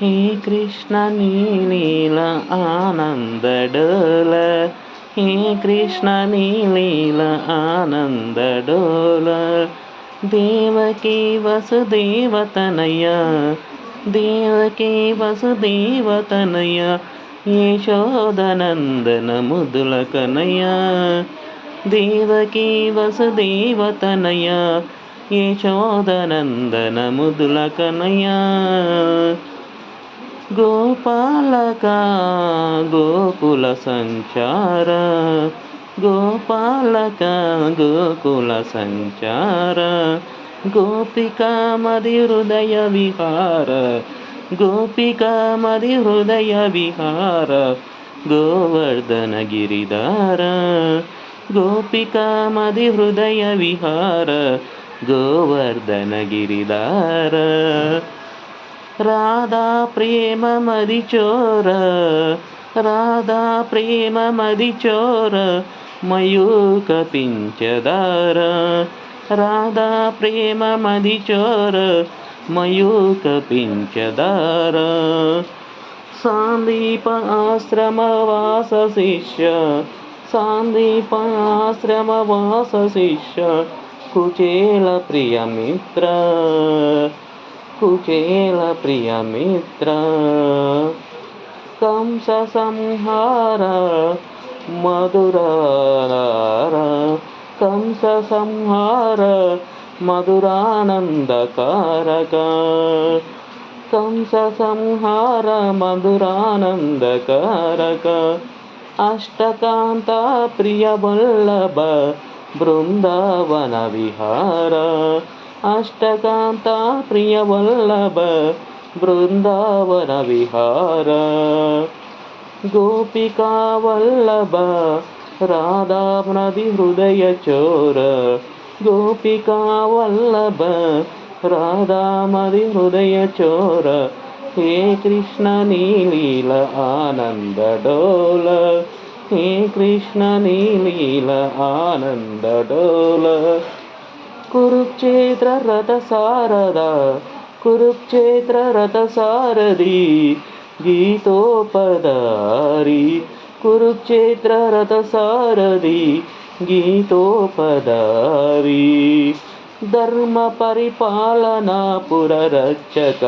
హే కృష్ణ నీలీల ఆనందడోల. హే కృష్ణ నీలీల ఆనందడోల. దేవకి వసుదేవతనయ దేవకి వసుదేవతనయ యశోదనందన ముదుల కనయ దేవకి వసుదేవతనయ యశోదనందన ముదుల కనయ గోపాలక గోకుల సంచార. గోపాలక గోకుల సంచార. గోపిక మది హృదయ విహార. గోపిక మది హృదయ విహార. గోవర్ధన గిరిధార గోపిక మది హృదయ విహార. గోవర్ధన గిరిధార రాధా ప్రేమ మది చోర రాధా ప్రేమ మది చోర మయూక పించదార రాధా ప్రేమ మది చోర మయూక పించదార సాందీప ఆశ్రమవాస శిష్య సాందీప ఆశ్రమవాస శిష్య కుచేల ప్రియమిత్ర కుచేల ప్రియమిత్ర కంస సంహార మధురార కంస సంహార మధురానందకారక కంస సంహార మధురానందకారక అష్టకాంత ప్రియవల్లభ బృందావన విహార. అష్టకాంత ప్రియవల్లభ బృందావన విహార గోపికా వల్లభ రాధానది హృదయ చోర గోపికా వల్లభ రాధామది హృదయ చోర హే కృష్ణ నీలీల ఆనందడోల హే కృష్ణ నీలీల ఆనందడోల కురుక్షేత్ర రథ సారద కురుక్షేత్ర రథ సారథి గీతోపదారి కురుక్షేత్ర రథ సారథి గీతోపదారి ధర్మ పరిపాలన పురరక్షక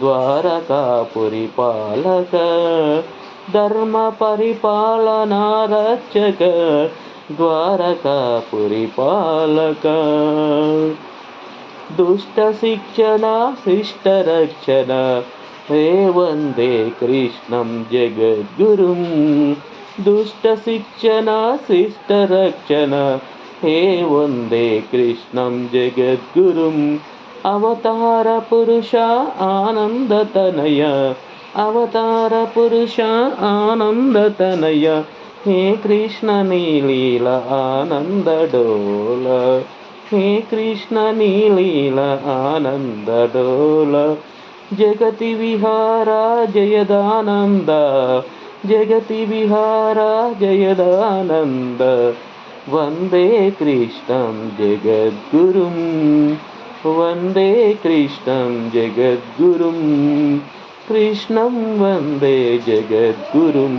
ద్వారకాపురి పాలక ధర్మ పరిపాలనా రక్షక ద్వారకాపురి పాలక దుష్ట శిక్షణ శిష్ట రక్షణ హే వందే కృష్ణం జగద్గురుం. దుష్ట శిక్షణ శిష్ట రక్షణ హే వందే కృష్ణం జగద్గురుం. అవతార పురుష ఆనందతనయ అవతార పురుష ఆనందతనయ हे कृष्णनीलील आनन्दडोल हे कृष्णनीलील आनन्दडोल जगति विहारा जयदानन्द जगति विहारा जयदानन्द वन्दे कृष्णं जगद्गुरुं वन्दे कृष्णं जगद्गुरुं कृष्णं वन्दे जगद्गुरुम्